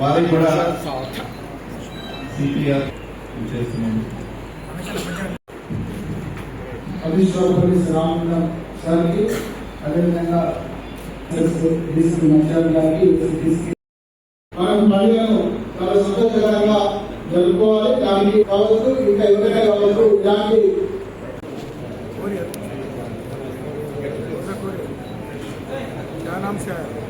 వారికి కూడా సిపిఆర్ చేస్తున్నాము అభిశ్వరపల్లి శ్రావణ సార్కి అదేవిధంగా డిసి మంచాల గారికి డిసి మనం పండుగను చాలా సంతోషకరంగా జరుపుకోవాలి దానికి కావచ్చు ఇంకా ఎవరైనా కావచ్చు ఇలాంటి क्या नाम से आया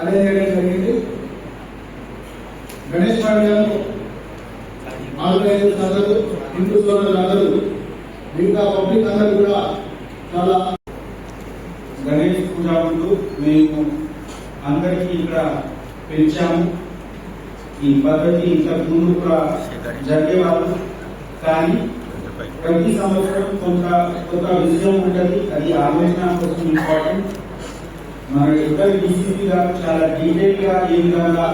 అదే చేయడం జరిగింది గణేష్ పండుగను ఆర్గనైజర్స్ అందరూ హిందూ సోదరులు అందరూ మిగతా పబ్లిక్ అందరూ కూడా చాలా గణేష్ పూజ ముందు మేము అందరికీ ఇక్కడ పెంచాము. ఈ పద్ధతి ఇంతకు ముందు కూడా జరిగేవాళ్ళు. కానీ ప్రతి సంవత్సరం కొంత కొంత విజయం ఉంటుంది. అది ఆలోచన కోసం ఇంపార్టెంట్. మన ఇద్దరు డీసీపీ గారు చాలా డీటెయిల్గా ఏ విధంగా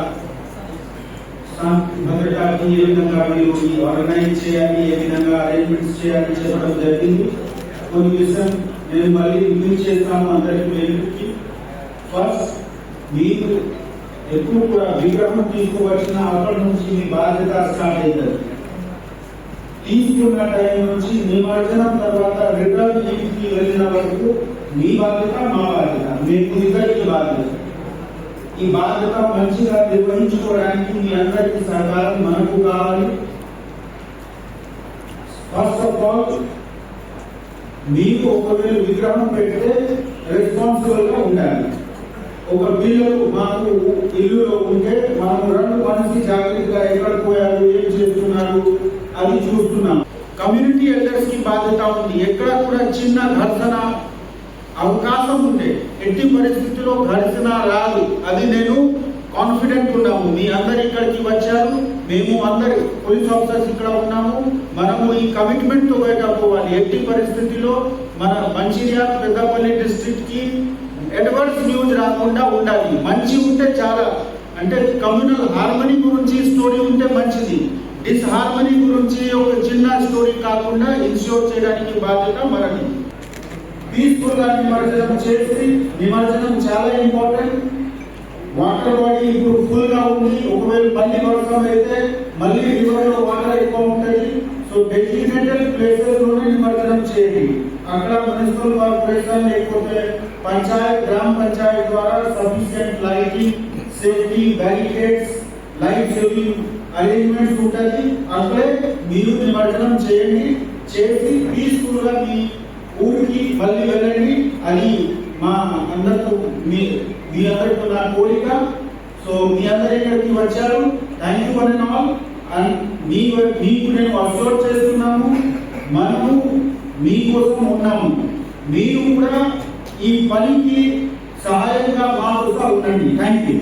భద్రతకి ఏ విధంగా మీరు ఈ ఆర్గనైజ్ చేయాలి ఏ విధంగా అరేంజ్మెంట్స్ చేయాలి చెప్పడం జరిగింది. కొన్ని విషయం నేను మళ్ళీ రివ్యూ చేస్తాను అందరికి పేరుకి ఫస్ట్ మీరు ఎప్పుడు కూడా విగ్రహం తీసుకువచ్చిన అప్పటి నుంచి మీ బాధ్యత స్టార్ట్ అవుతుంది తీసుకున్న టైం నుంచి నిమజ్జనం తర్వాత రిటర్న్ ఇంటికి వెళ్ళిన వరకు మీ బాధ్యత మా బాధ్యత. మీకు ఇద్దరికి బాధ్యత. ఈ బాధ్యత మంచిగా నిర్వహించుకోవడానికి మీ అందరికీ సహకారం మనకు కావాలి. ఫస్ట్ ఆఫ్ ఆల్ మీకు ఒకవేళ విగ్రహం పెడితే రెస్పాన్సిబుల్గా ఉండాలి. ఒక పిల్లలు మాకు ఇల్లులో ఉంటే మనం రెండు మనిషి జాగ్రత్తగా ఎక్కడ పోయారు ఏం చేస్తున్నారు అది చూస్తున్నాం కమ్యూనిటీ ఎల్డర్స్కి బాధ్యత ఉంది. ఎక్కడ కూడా చిన్న ఘర్షణ అవకాశం ఉండే. ఎట్టి పరిస్థితిలో ఘర్షణ రాదు. అది నేను కాన్ఫిడెంట్ ఉన్నాము. మీ అందరు ఇక్కడికి వచ్చారు. మేము అందరు పోలీస్ ఆఫీసర్స్ ఇక్కడ ఉన్నాము. మనము ఈ కమిట్మెంట్తో పోవాలి. ఎట్టి పరిస్థితిలో మన మంచిర్యాల పెద్దపల్లి డిస్ట్రిక్ట్కి అడ్వర్స్ న్యూస్ రాకుండా ఉండాలి. మంచి ఉంటే చాలా. అంటే కమ్యూనల్ హార్మనీ గురించి స్టోరీ ఉంటే మంచిది. డిస్హార్మనీ గురించి ఒక చిన్న స్టోరీ కాకుండా ఇన్ష్యూర్ చేయడానికి బాధ్యత మనది. పీస్ఫుల్గా నిమజ్జనం చేసి నిమజ్జనం చాలా ఇంపార్టెంట్. వాటర్ బాడీ ఇప్పుడు ఫుల్గా ఉంది. ఒకవేళ మళ్ళీ వర్షం అయితే మళ్ళీ రివర్లో వాటర్ ఎక్కువ ఉంటుంది. సో డెసిగ్నేటెడ్ ప్లేసెస్లోనే నిమజ్జనం చేయండి. అక్కడ మున్సిపల్ కార్పొరేషన్ లేకపోతే పంచాయత్ గ్రామ పంచాయత్ ద్వారా sufficient lighting safety barricades life saving arrangements ఉంటుంది. అక్కడే మీరు నిమజ్జనం చేయండి. చేసి పీస్ఫుల్గా మీ ఊరికి మళ్ళీ వెళ్ళండి అని మా అందరితో మీ మీ అందరితో నా కోరిక. సో మీ అందరు ఇక్కడికి వచ్చారు? థ్యాంక్ యూ అని ఆల్ అండ్ మీ మీకు నేను అబ్జర్వ్ చేస్తున్నాము. మనము మీకోసం ఉన్నాము. మీరు కూడా ఈ పనికి సహాయంగా మా ఉండండి. Thank you